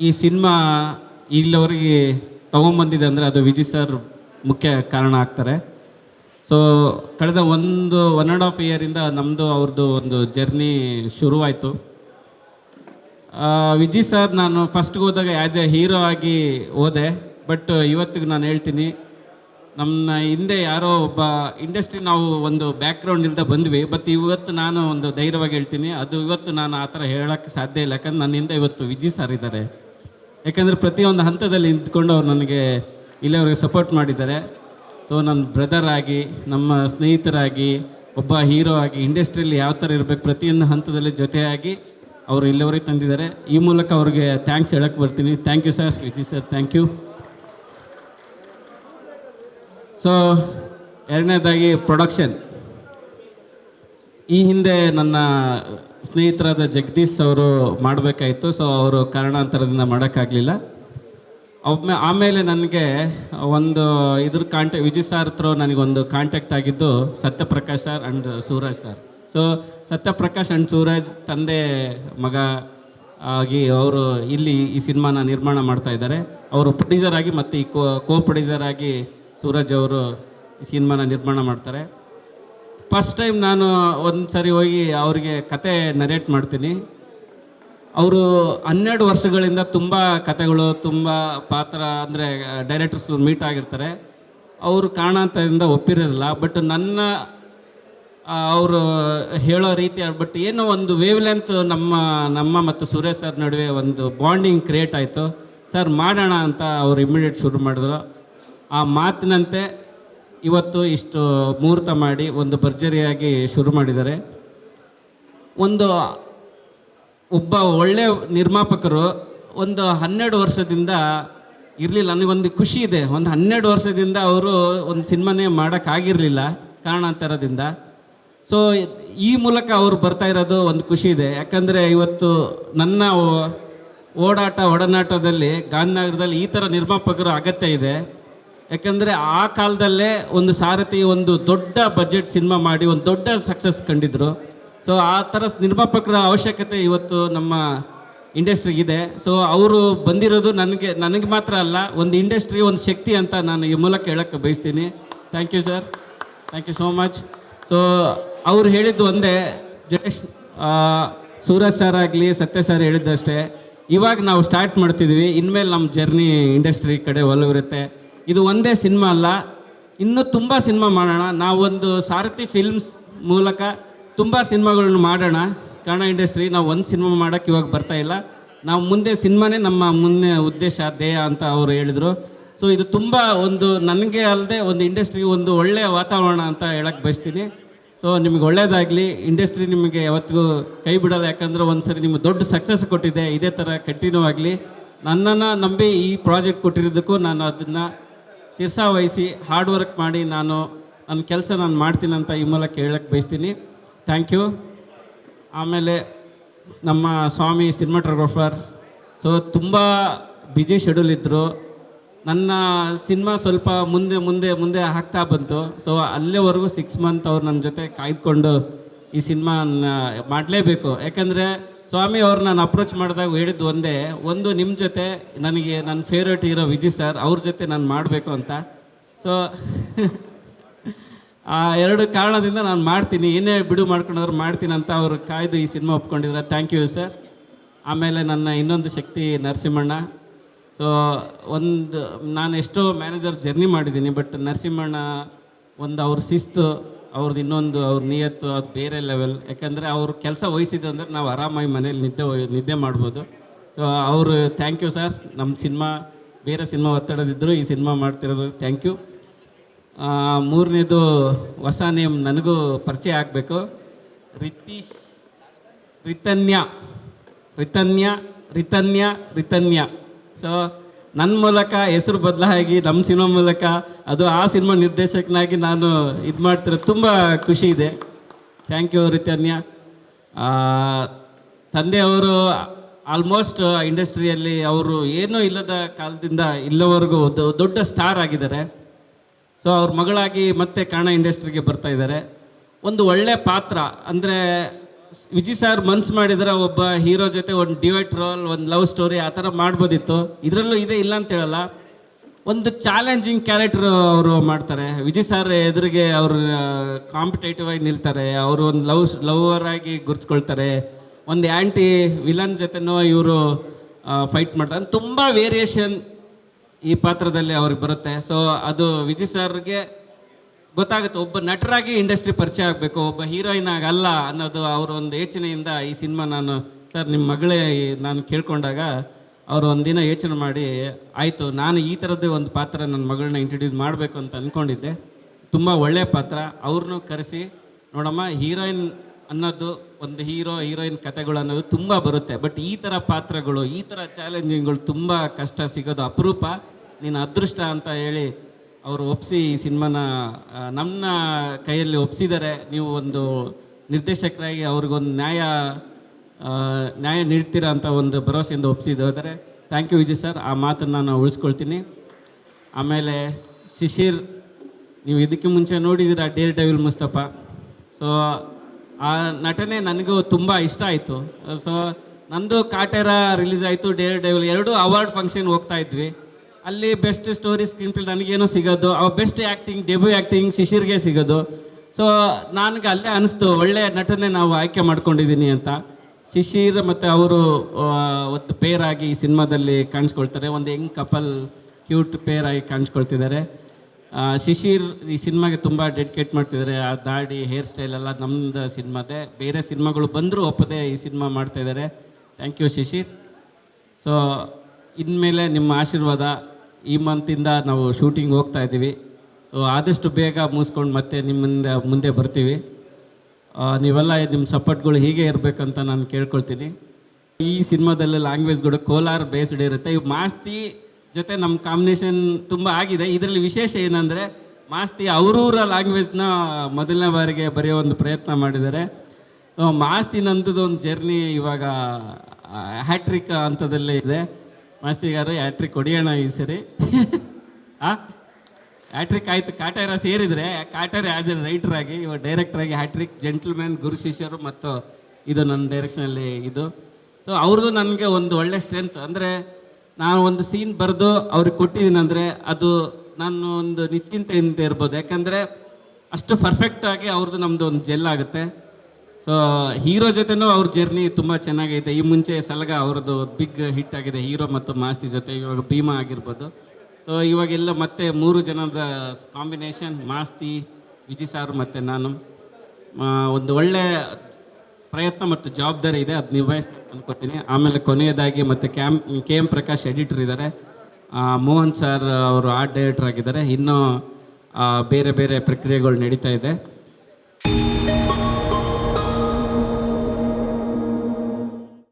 ಈ ಸಿನಿಮಾ ಇಲ್ಲಿವರೆಗೆ ತೊಗೊಂಬಂದಿದೆ ಅಂದರೆ ಅದು ವಿಜಿ ಸರ್ ಮುಖ್ಯ ಕಾರಣ ಆಗ್ತಾರೆ. ಸೊ ಕಳೆದ ಒಂದು ಒನ್ ಆ್ಯಂಡ್ ಹಾಫ್ ಇಯರಿಂದ ನಮ್ಮದು ಅವ್ರದ್ದು ಒಂದು ಜರ್ನಿ ಶುರುವಾಯಿತು. ವಿಜಿ ಸರ್ ನಾನು ಫಸ್ಟ್ಗೆ ಹೋದಾಗ ಆ್ಯಸ್ ಎ ಹೀರೋ ಆಗಿ ಹೋದೆ ಬಟ್ ಇವತ್ತಿಗೆ ನಾನು ಹೇಳ್ತೀನಿ ನಮ್ಮ ಹಿಂದೆ ಯಾರೋ ಒಬ್ಬ ಇಂಡಸ್ಟ್ರಿ ನಾವು ಒಂದು ಬ್ಯಾಕ್ಗ್ರೌಂಡ್ ಇಲ್ಲದೆ ಬಂದ್ವಿ ಬಟ್ ಇವತ್ತು ನಾನು ಒಂದು ಧೈರ್ಯವಾಗಿ ಹೇಳ್ತೀನಿ, ಅದು ಇವತ್ತು ನಾನು ಆ ಥರ ಹೇಳೋಕ್ಕೆ ಸಾಧ್ಯ ಇಲ್ಲ, ಯಾಕಂದ್ರೆ ನನ್ನ ಹಿಂದೆ ಇವತ್ತು ವಿಜಿ ಸರ್ ಇದ್ದಾರೆ. ಯಾಕಂದರೆ ಪ್ರತಿಯೊಂದು ಹಂತದಲ್ಲಿ ನಿಂತ್ಕೊಂಡು ಅವ್ರು ನನಗೆ ಇಲ್ಲಿವರೆಗೆ ಸಪೋರ್ಟ್ ಮಾಡಿದ್ದಾರೆ. ಸೊ ನನ್ನ ಬ್ರದರ್ ಆಗಿ, ನಮ್ಮ ಸ್ನೇಹಿತರಾಗಿ, ಒಬ್ಬ ಹೀರೋ ಆಗಿ ಇಂಡಸ್ಟ್ರಿಯಲ್ಲಿ ಯಾವ ಥರ ಇರಬೇಕು, ಪ್ರತಿಯೊಂದು ಹಂತದಲ್ಲಿ ಜೊತೆಯಾಗಿ ಅವರು ಇಲ್ಲಿವರೆಗೆ ತಂದಿದ್ದಾರೆ. ಈ ಮೂಲಕ ಅವ್ರಿಗೆ ಥ್ಯಾಂಕ್ಸ್ ಹೇಳಕ್ಕೆ ಬರ್ತೀನಿ. Thank you sir Shreeji sir thank you so ಎರಡನೇದಾಗಿ ಪ್ರೊಡಕ್ಷನ್ ಈ ಹಿಂದೆ ನನ್ನ ಸ್ನೇಹಿತರಾದ ಜಗದೀಶ್ ಅವರು ಮಾಡಬೇಕಾಯಿತು ಸೊ ಅವರು ಕಾರಣಾಂತರದಿಂದ ಮಾಡೋಕ್ಕಾಗಲಿಲ್ಲ. ಒಮ್ಮೆ ಆಮೇಲೆ ನನಗೆ ಒಂದು ಇದ್ರ ಕಾಂಟ್ಯಾ ವಿಜಯ್ ಸಾರ್ ಹತ್ರ ನನಗೊಂದು ಕಾಂಟ್ಯಾಕ್ಟ್ ಆಗಿದ್ದು Satyaprakash sir and Suraj sir so Satyaprakash and Suraj ತಂದೆ ಮಗ ಆಗಿ ಅವರು ಇಲ್ಲಿ ಈ ಸಿನಿಮಾನ ನಿರ್ಮಾಣ ಮಾಡ್ತಾ ಇದ್ದಾರೆ. ಅವರು ಪ್ರೊಡ್ಯೂಸರ್ ಆಗಿ ಮತ್ತು ಈ ಕೋ ಪ್ರೊಡ್ಯೂಸರ್ ಆಗಿ ಸೂರಜ್ ಅವರು ಈ ಸಿನಿಮಾನ ನಿರ್ಮಾಣ ಮಾಡ್ತಾರೆ. ಫಸ್ಟ್ ಟೈಮ್ ನಾನು ಒಂದು ಸರಿ ಹೋಗಿ ಅವರಿಗೆ ಕತೆ ನರೇಟ್ ಮಾಡ್ತೀನಿ. ಅವರು ಹನ್ನೆರಡು ವರ್ಷಗಳಿಂದ ತುಂಬ ಕತೆಗಳು, ತುಂಬ ಪಾತ್ರ ಅಂದರೆ ಡೈರೆಕ್ಟರ್ಸ್ ಮೀಟ್ ಆಗಿರ್ತಾರೆ. ಅವರು ಕಾರಣಾಂತರದಿಂದ ಒಪ್ಪಿರಲಿಲ್ಲ. ಬಟ್ ನನ್ನ ಅವರು ಹೇಳೋ ರೀತಿ ಬಟ್ ಏನೋ ಒಂದು ವೇವ್ ಲೆಂತ್ ನಮ್ಮ ನಮ್ಮ ಮತ್ತು ಸುರೇಶ್ ಸರ್ ನಡುವೆ ಒಂದು ಬಾಂಡಿಂಗ್ ಕ್ರಿಯೇಟ್ ಆಯಿತು. ಸರ್, ಮಾಡೋಣ ಅಂತ ಅವ್ರು ಇಮಿಡಿಯೇಟ್ ಶುರು ಮಾಡಿದ್ರು. ಆ ಮಾತಿನಂತೆ ಇವತ್ತು ಇಷ್ಟು ಮುಹೂರ್ತ ಮಾಡಿ ಒಂದು ಭರ್ಜರಿಯಾಗಿ ಶುರು ಮಾಡಿದ್ದಾರೆ. ಒಂದು ಒಬ್ಬ ಒಳ್ಳೆ ನಿರ್ಮಾಪಕರು ಒಂದು ಹನ್ನೆರಡು ವರ್ಷದಿಂದ ಇರಲಿಲ್ಲ, ನನಗೊಂದು ಖುಷಿ ಇದೆ. ಒಂದು ಹನ್ನೆರಡು ವರ್ಷದಿಂದ ಅವರು ಒಂದು ಸಿನಿಮಾನೇ ಮಾಡೋಕ್ಕಾಗಿರಲಿಲ್ಲ ಕಾರಣಾಂತರದಿಂದ. ಸೊ ಈ ಮೂಲಕ ಅವರು ಬರ್ತಾ ಇರೋದು ಒಂದು ಖುಷಿ ಇದೆ. ಯಾಕಂದರೆ ಇವತ್ತು ನನ್ನ ಓಡಾಟ, ಒಡನಾಟದಲ್ಲಿ ಗಾಂಧಿನಗರದಲ್ಲಿ ಈ ಥರ ನಿರ್ಮಾಪಕರು ಅಗತ್ಯ ಇದೆ. ಯಾಕಂದರೆ ಆ ಕಾಲದಲ್ಲೇ ಒಂದು ಸಾರಥಿ ಒಂದು ದೊಡ್ಡ ಬಜೆಟ್ ಸಿನಿಮಾ ಮಾಡಿ ಒಂದು ದೊಡ್ಡ ಸಕ್ಸಸ್ ಕಂಡಿದ್ರು. ಸೊ ಆ ಥರ ನಿರ್ಮಾಪಕರ ಅವಶ್ಯಕತೆ ಇವತ್ತು ನಮ್ಮ ಇಂಡಸ್ಟ್ರಿಗಿದೆ ಸೊ ಅವರು ಬಂದಿರೋದು ನನಗೆ ನನಗೆ ಮಾತ್ರ ಅಲ್ಲ, ಒಂದು ಇಂಡಸ್ಟ್ರಿ ಒಂದು ಶಕ್ತಿ ಅಂತ ನಾನು ಈ ಮೂಲಕ ಹೇಳಕ್ಕೆ ಬಯಸ್ತೀನಿ. Thank you sir thank you so much so ಅವ್ರು ಹೇಳಿದ್ದು ಒಂದೇ ಜಯೇಶ್ ಸೂರಜ್ ಸರ್ ಆಗಲಿ, ಸತ್ಯ ಸರ್ ಹೇಳಿದ್ದಷ್ಟೇ. ಇವಾಗ ನಾವು ಸ್ಟಾರ್ಟ್ ಮಾಡ್ತಿದ್ವಿ. ಇನ್ಮೇಲೆ ನಮ್ಮ ಜರ್ನಿ ಇಂಡಸ್ಟ್ರಿ ಕಡೆ ಒಲವಿರುತ್ತೆ. ಇದು ಒಂದೇ ಸಿನಿಮಾ ಅಲ್ಲ. ಇನ್ನೂ ತುಂಬ ಸಿನಿಮಾ ಮಾಡೋಣ. ನಾವೊಂದು ಸಾರಥಿ ಫಿಲ್ಮ್ಸ್ ಮೂಲಕ ತುಂಬ ಸಿನಿಮಾಗಳನ್ನ ಮಾಡೋಣ. ಕನ್ನಡ ಇಂಡಸ್ಟ್ರಿ, ನಾವು ಒಂದು ಸಿನಿಮಾ ಮಾಡೋಕ್ಕೆ ಇವಾಗ ಬರ್ತಾ ಇಲ್ಲ. ನಾವು ಮುಂದೆ ಸಿನಿಮಾನೇ ನಮ್ಮ ಮುಂದೆ ಉದ್ದೇಶ, ಧ್ಯೇಯ ಅಂತ ಅವರು ಹೇಳಿದರು. ಸೊ ಇದು ತುಂಬ ಒಂದು ನನಗೆ ಅಲ್ಲದೆ ಒಂದು ಇಂಡಸ್ಟ್ರಿಗೆ ಒಂದು ಒಳ್ಳೆಯ ವಾತಾವರಣ ಅಂತ ಹೇಳಕ್ಕೆ ಬಯಸ್ತೀನಿ. ಸೊ ನಿಮಗೆ ಒಳ್ಳೆಯದಾಗಲಿ ಇಂಡಸ್ಟ್ರಿ ನಿಮಗೆ ಯಾವತ್ತಿಗೂ ಕೈ ಬಿಡೋಲ್ಲ. ಯಾಕಂದ್ರೆ ಒಂದು ಸರಿ ನಿಮ್ಗೆ ದೊಡ್ಡ ಸಕ್ಸಸ್ ಕೊಟ್ಟಿದೆ. ಇದೇ ಥರ ಕಂಟಿನ್ಯೂ ಆಗಲಿ. ನನ್ನನ್ನು ನಂಬಿ ಈ ಪ್ರಾಜೆಕ್ಟ್ ಕೊಟ್ಟಿರೋದಕ್ಕೂ ನಾನು ಅದನ್ನು ಶಿರ್ಸಾ ವಹಿಸಿ ಹಾರ್ಡ್ ವರ್ಕ್ ಮಾಡಿ ನಾನು ನನ್ನ ಕೆಲಸ ನಾನು ಮಾಡ್ತೀನಿ ಅಂತ ಈ ಮೂಲಕ ಹೇಳಕ್ಕೆ ಬಯಸ್ತೀನಿ. ಥ್ಯಾಂಕ್ ಯು ಆಮೇಲೆ ನಮ್ಮ ಸ್ವಾಮಿ ಸಿನಿಮಾಟೋಗ್ರಫರ್ ಸೊ ತುಂಬ ಬ್ಯುಸಿ ಶೆಡ್ಯೂಲ್ ಇದ್ದರು ನನ್ನ ಸಿನಿಮಾ ಸ್ವಲ್ಪ ಮುಂದೆ ಮುಂದೆ ಮುಂದೆ ಹಾಕ್ತಾ ಬಂತು. ಸೊ ಅಲ್ಲೇವರೆಗೂ ಸಿಕ್ಸ್ ಮಂತ್ ಅವ್ರು ನನ್ನ ಜೊತೆ ಕಾಯ್ದುಕೊಂಡು ಈ ಸಿನಿಮಾ ಮಾಡಲೇಬೇಕು. ಯಾಕಂದರೆ ಸ್ವಾಮಿ ಅವ್ರು ನಾನು ಅಪ್ರೋಚ್ ಮಾಡಿದಾಗ ಹೇಳಿದ್ದು ಒಂದೇ, ಒಂದು ನಿಮ್ಮ ಜೊತೆ ನನಗೆ ನನ್ನ ಫೇವ್ರೇಟ್ ಇರೋ ವಿಜಯ್ ಸರ್ ಅವ್ರ ಜೊತೆ ನಾನು ಮಾಡಬೇಕು ಅಂತ. ಸೊ ಆ ಎರಡು ಕಾರಣದಿಂದ ನಾನು ಮಾಡ್ತೀನಿ, ಏನೇ ಬಿಡು ಮಾಡ್ಕೊಂಡವ್ರು ಮಾಡ್ತೀನಿ ಅಂತ ಅವರು ಕಾಯ್ದು ಈ ಸಿನಿಮಾ ಒಪ್ಕೊಂಡಿದ್ದಾರೆ ಥ್ಯಾಂಕ್ ಯು ಸರ್ ಆಮೇಲೆ ನನ್ನ ಇನ್ನೊಂದು ಶಕ್ತಿ ನರಸಿಂಹಣ್ಣ. ಸೊ ಒಂದು, ನಾನು ಎಷ್ಟೋ ಮ್ಯಾನೇಜರ್ ಜರ್ನಿ ಮಾಡಿದ್ದೀನಿ ಬಟ್ ನರಸಿಂಹಣ್ಣ ಒಂದು ಅವ್ರ ಶಿಸ್ತು ಅವ್ರದ್ದು ಇನ್ನೊಂದು ಅವ್ರ ನಿಯತ್ತು ಅದು ಬೇರೆ ಲೆವೆಲ್ ಯಾಕಂದರೆ ಅವ್ರ ಕೆಲಸ ವಹಿಸಿದ್ದು ಅಂದರೆ ನಾವು ಆರಾಮಾಗಿ ಮನೇಲಿ ನಿದ್ದೆ ನಿದ್ದೆ ಮಾಡ್ಬೋದು. ಸೊ ಅವರು ಥ್ಯಾಂಕ್ ಯು ಸರ್ ನಮ್ಮ ಸಿನಿಮಾ, ಬೇರೆ ಸಿನಿಮಾ ಒತ್ತಡದಿದ್ದರು ಈ ಸಿನಿಮಾ ಮಾಡ್ತಿರೋದು ಥ್ಯಾಂಕ್ ಯು ಮೂರನೇದು ಹೊಸ ನೇಮ್ ನನಗೂ ಪರಿಚಯ ಆಗಬೇಕು. ರಿತೀಶ್, ರಿತನ್ಯ. ರಿತನ್ಯ ರಿತನ್ಯ ರಿತನ್ಯ. ಸೊ ನನ್ನ ಮೂಲಕ ಹೆಸರು ಬದಲಾಗಿ ನಮ್ಮ ಸಿನಿಮಾ ಮೂಲಕ, ಅದು ಆ ಸಿನಿಮಾ ನಿರ್ದೇಶಕನಾಗಿ ನಾನು ಇದು ಮಾಡ್ತಿರೋದು ತುಂಬ ಖುಷಿ ಇದೆ. ಥ್ಯಾಂಕ್ ಯು ರಿತನ್ಯ ತಂದೆಯವರು ಆಲ್ಮೋಸ್ಟ್ ಇಂಡಸ್ಟ್ರಿಯಲ್ಲಿ ಅವರು ಏನೂ ಇಲ್ಲದ ಕಾಲದಿಂದ ಇಲ್ಲವರೆಗೂ ದೊಡ್ಡ ಸ್ಟಾರ್ ಆಗಿದ್ದಾರೆ. ಸೊ ಅವ್ರ ಮಗಳಾಗಿ ಮತ್ತೆ ಕನ್ನಡ ಇಂಡಸ್ಟ್ರಿಗೆ ಬರ್ತಾ ಇದ್ದಾರೆ. ಒಂದು ಒಳ್ಳೆ ಪಾತ್ರ, ಅಂದರೆ ವಿಜಯ್ ಸರ್ ಮನ್ಸು ಮಾಡಿದ್ರೆ ಒಬ್ಬ ಹೀರೋ ಜೊತೆ ಒಂದು ಡಿವೈಟ್ ರೋಲ್, ಒಂದು ಲವ್ ಸ್ಟೋರಿ ಆ ಥರ ಮಾಡ್ಬೋದಿತ್ತು. ಇದರಲ್ಲೂ ಇದೆ ಇಲ್ಲ ಅಂತ ಹೇಳಲ್ಲ. ಒಂದು ಚಾಲೆಂಜಿಂಗ್ ಕ್ಯಾರೆಕ್ಟರ್ ಅವರು ಮಾಡ್ತಾರೆ. ವಿಜಿ ಸರ್ ಎದುರಿಗೆ ಅವರು ಕಾಂಪಿಟೇಟಿವ್ ಆಗಿ ನಿಲ್ತಾರೆ. ಅವರು ಒಂದು ಲವ್ ಲವರ್ ಆಗಿ ಗುರ್ತ್ಕೊಳ್ತಾರೆ. ಒಂದು ಆ್ಯಂಟಿ ವಿಲನ್ ಜೊತೆನೂ ಇವರು ಫೈಟ್ ಮಾಡ್ತಾರೆ. ತುಂಬ ವೇರಿಯೇಷನ್ ಈ ಪಾತ್ರದಲ್ಲಿ ಅವ್ರಿಗೆ ಬರುತ್ತೆ. ಸೊ ಅದು ವಿಜಿ ಸರ್ಗೆ ಗೊತ್ತಾಗುತ್ತೆ, ಒಬ್ಬ ನಟರಾಗಿ ಇಂಡಸ್ಟ್ರಿ ಪರಿಚಯ ಆಗಬೇಕು, ಒಬ್ಬ ಹೀರೋಯಿನ್ ಆಗಲ್ಲ ಅನ್ನೋದು ಅವರ ಒಂದು ಯೋಚನೆಯಿಂದ ಈ ಸಿನಿಮಾ ನಾನು, ಸರ್, ನಿಮ್ಮ ಮಗಳೇ ನಾನು ಕೇಳ್ಕೊಂಡಾಗ ಅವರು ಒಂದಿನ ಯೋಚನೆ ಮಾಡಿ, ಆಯಿತು, ನಾನು ಈ ಥರದ್ದೇ ಒಂದು ಪಾತ್ರ ನನ್ನ ಮಗಳನ್ನ ಇಂಟ್ರೊಡ್ಯೂಸ್ ಮಾಡಬೇಕು ಅಂತ ಅಂದ್ಕೊಂಡಿದ್ದೆ ತುಂಬ ಒಳ್ಳೆಯ ಪಾತ್ರ ಅವ್ರನ್ನೂ ಕರೆಸಿ, ನೋಡಮ್ಮ ಹೀರೋಯಿನ್ ಅನ್ನೋದು ಒಂದು ಹೀರೋ ಹೀರೋಯಿನ್ ಕತೆಗಳು ಅನ್ನೋದು ತುಂಬ ಬರುತ್ತೆ. ಬಟ್ ಈ ಥರ ಪಾತ್ರಗಳು, ಈ ಥರ ಚಾಲೆಂಜಿಂಗ್ಗಳು ತುಂಬ ಕಷ್ಟ, ಸಿಗೋದು ಅಪರೂಪ. ನೀನು ಅದೃಷ್ಟ ಅಂತ ಹೇಳಿ ಅವರು ಒಪ್ಪಿಸಿ ಈ ಸಿನಿಮಾನ ನಮ್ಮ ಕೈಯಲ್ಲಿ ಒಪ್ಸಿದ್ದಾರೆ ನೀವು ಒಂದು ನಿರ್ದೇಶಕರಾಗಿ ಅವ್ರಿಗೊಂದು ನ್ಯಾಯ ನ್ಯಾಯ ನೀಡ್ತೀರಾ ಅಂತ ಒಂದು ಭರವಸೆಯಿಂದ ಒಪ್ಪಿಸಿದ್ದಾರೆ ಥ್ಯಾಂಕ್ ಯು ವಿಜಯ್ ಸರ್. ಆ ಮಾತನ್ನು ನಾನು ಉಳಿಸ್ಕೊಳ್ತೀನಿ. ಆಮೇಲೆ ಶಿಶಿರ್, ನೀವು ಇದಕ್ಕೆ ಮುಂಚೆ ನೋಡಿದ್ದೀರಾ ಡೇರ್ ಡೆವಿಲ್ ಮುಸ್ತಫ. ಸೊ ಆ ನಟನೆ ನನಗೂ ತುಂಬ ಇಷ್ಟ ಆಯಿತು. ಸೊ ನಂದು ಕಾಟೇರ ರಿಲೀಸ್ ಆಯಿತು ಡೇರ್ ಡೆವಿಲ್. ಎರಡೂ ಅವಾರ್ಡ್ ಫಂಕ್ಷನ್ ಹೋಗ್ತಾ ಇದ್ವಿ. ಅಲ್ಲಿ ಬೆಸ್ಟ್ ಸ್ಟೋರಿ ಸ್ಕ್ರೀನ್ ಪ್ಲೇ ನನಗೇನೋ ಸಿಗೋದು, ಆ ಬೆಸ್ಟ್ ಆ್ಯಕ್ಟಿಂಗ್ ಡೆಬ್ಯೂ ಆ್ಯಕ್ಟಿಂಗ್ ಶಿಶಿರ್ಗೆ ಸಿಗೋದು. ಸೊ ನನಗೆ ಅಲ್ಲೇ ಅನಿಸ್ತು, ಒಳ್ಳೆ ನಟನೆ ನಾವು ಆಯ್ಕೆ ಮಾಡ್ಕೊಂಡಿದ್ದೀನಿ ಅಂತ. ಶಿಶಿರ್ ಮತ್ತು ಅವರು ಒಂದು ಪೇರ್ ಆಗಿ ಈ ಸಿನಿಮಾದಲ್ಲಿ ಕಾಣಿಸ್ಕೊಳ್ತಾರೆ. ಒಂದು ಯಂಗ್ ಕಪಲ್ ಕ್ಯೂಟ್ ಪೇರಾಗಿ ಕಾಣಿಸ್ಕೊಳ್ತಿದ್ದಾರೆ. ಶಿಶಿರ್ ಈ ಸಿನಿಮಾಗೆ ತುಂಬ ಡೆಡಿಕೇಟ್ ಮಾಡ್ತಿದ್ದಾರೆ. ಆ ದಾಡಿ ಹೇರ್ ಸ್ಟೈಲ್ ಎಲ್ಲ ನಮ್ಮದು ಸಿನಿಮಾದೇ. ಬೇರೆ ಸಿನಿಮಾಗಳು ಬಂದರೂ ಒಪ್ಪದೆ ಈ ಸಿನಿಮಾ ಮಾಡ್ತಾಯಿದ್ದಾರೆ ಥ್ಯಾಂಕ್ ಯು ಶಿಶಿರ್. ಸೊ ಇನ್ಮೇಲೆ ನಿಮ್ಮ ಆಶೀರ್ವಾದ. ಈ ಮಂತಿಂದ ನಾವು ಶೂಟಿಂಗ್ ಹೋಗ್ತಾ ಇದ್ದೀವಿ. ಸೊ ಆದಷ್ಟು ಬೇಗ ಮುಗಿಸ್ಕೊಂಡು ಮತ್ತೆ ನಿಮ್ಮಿಂದ ಮುಂದೆ ಬರ್ತೀವಿ. ನೀವೆಲ್ಲ ನಿಮ್ಮ ಸಪೋರ್ಟ್ಗಳು ಹೀಗೆ ಇರಬೇಕಂತ ನಾನು ಕೇಳ್ಕೊಳ್ತೀನಿ. ಈ ಸಿನಿಮಾದಲ್ಲಿ ಲ್ಯಾಂಗ್ವೇಜ್ಗಳು ಕೋಲಾರ್ ಬೇಸ್ಡ್ ಇರುತ್ತೆ. ಇವು ಮಾಸ್ತಿ ಜೊತೆ ನಮ್ಮ ಕಾಂಬಿನೇಷನ್ ತುಂಬ ಆಗಿದೆ. ಇದರಲ್ಲಿ ವಿಶೇಷ ಏನಂದರೆ, ಮಾಸ್ತಿ ಅವರೂರ ಲ್ಯಾಂಗ್ವೇಜ್ನ ಮೊದಲನೇ ಬಾರಿಗೆ ಬರೆಯೋ ಒಂದು ಪ್ರಯತ್ನ ಮಾಡಿದ್ದಾರೆ. ಮಾಸ್ತಿ ನಂತದ್ದು ಒಂದು ಜರ್ನಿ ಇವಾಗ ಹ್ಯಾಟ್ರಿಕ್ ಹಂತದಲ್ಲೇ ಇದೆ. ಮಾಸ್ತಿಗಾರು ಹ್ಯಾಟ್ರಿಕ್ ಹೊಡಿಯೋಣ ಈ ಸರಿ. ಆ? ಹ್ಯಾಟ್ರಿಕ್ ಆಯ್ತು. ಕಾಟೇರ ಸೇರಿದ್ರೆ, ಕಾಟೇರ ಆಸ್ ಎ ರೈಟರ್ ಆಗಿ ಇವಾಗ ಡೈರೆಕ್ಟರ್ ಆಗಿ ಹ್ಯಾಟ್ರಿಕ್ ಜೆಂಟಲ್ಮ್ಯಾನ್ ಗುರು ಶಿಷ್ಯರು ಮತ್ತು ಇದು ನನ್ನ ಡೈರೆಕ್ಷನಲ್ಲಿ ಇದು. ಸೊ ಅವ್ರದ್ದು ನನಗೆ ಒಂದು ಒಳ್ಳೆ ಸ್ಟ್ರೆಂತ್ ಅಂದರೆ, ನಾನು ಒಂದು ಸೀನ್ ಬರೆದು ಅವ್ರಿಗೆ ಕೊಟ್ಟಿದ್ದೀನಿ ಅಂದರೆ, ಅದು ನಾನು ಒಂದು ನಿಶ್ಚಿಂತೆಯಿಂದ ಇರ್ಬೋದು. ಯಾಕಂದರೆ, ಅಷ್ಟು ಪರ್ಫೆಕ್ಟ್ ಆಗಿ ಅವ್ರದ್ದು ನಮ್ಮದು ಒಂದು ಜೆಲ್ ಆಗುತ್ತೆ. ಸೊ ಹೀರೋ ಜೊತೆನೂ ಅವ್ರ ಜರ್ನಿ ತುಂಬ ಚೆನ್ನಾಗೈತೆ. ಈ ಮುಂಚೆ ಸಲಗ ಅವ್ರದ್ದು ಬಿಗ್ ಹಿಟ್ ಆಗಿದೆ ಹೀರೋ ಮತ್ತು ಮಾಸ್ತಿ ಜೊತೆ. ಇವಾಗ ಭೀಮಾ ಆಗಿರ್ಬೋದು. ಸೊ ಇವಾಗೆಲ್ಲ ಮತ್ತೆ ಮೂರು ಜನದ ಕಾಂಬಿನೇಷನ್ ಮಾಸ್ತಿ, ವಿಜಿ ಸಾರ್ ಮತ್ತು ನಾನು. ಒಂದು ಒಳ್ಳೆ ಪ್ರಯತ್ನ ಮತ್ತು ಜವಾಬ್ದಾರಿ ಇದೆ, ಅದು ನಿಭಾಯಿಸ್ ಅನ್ಕೋತೀನಿ. ಆಮೇಲೆ ಕೊನೆಯದಾಗಿ ಮತ್ತು cam K M Prakash editor ಇದ್ದಾರೆ ಮೋಹನ್ ಸರ್ ಅವರು ಆರ್ಟ್ ಡೈರೆಕ್ಟರ್ ಆಗಿದ್ದಾರೆ. ಇನ್ನೂ ಬೇರೆ ಬೇರೆ ಪ್ರಕ್ರಿಯೆಗಳು ನಡೀತಾ ಇದೆ.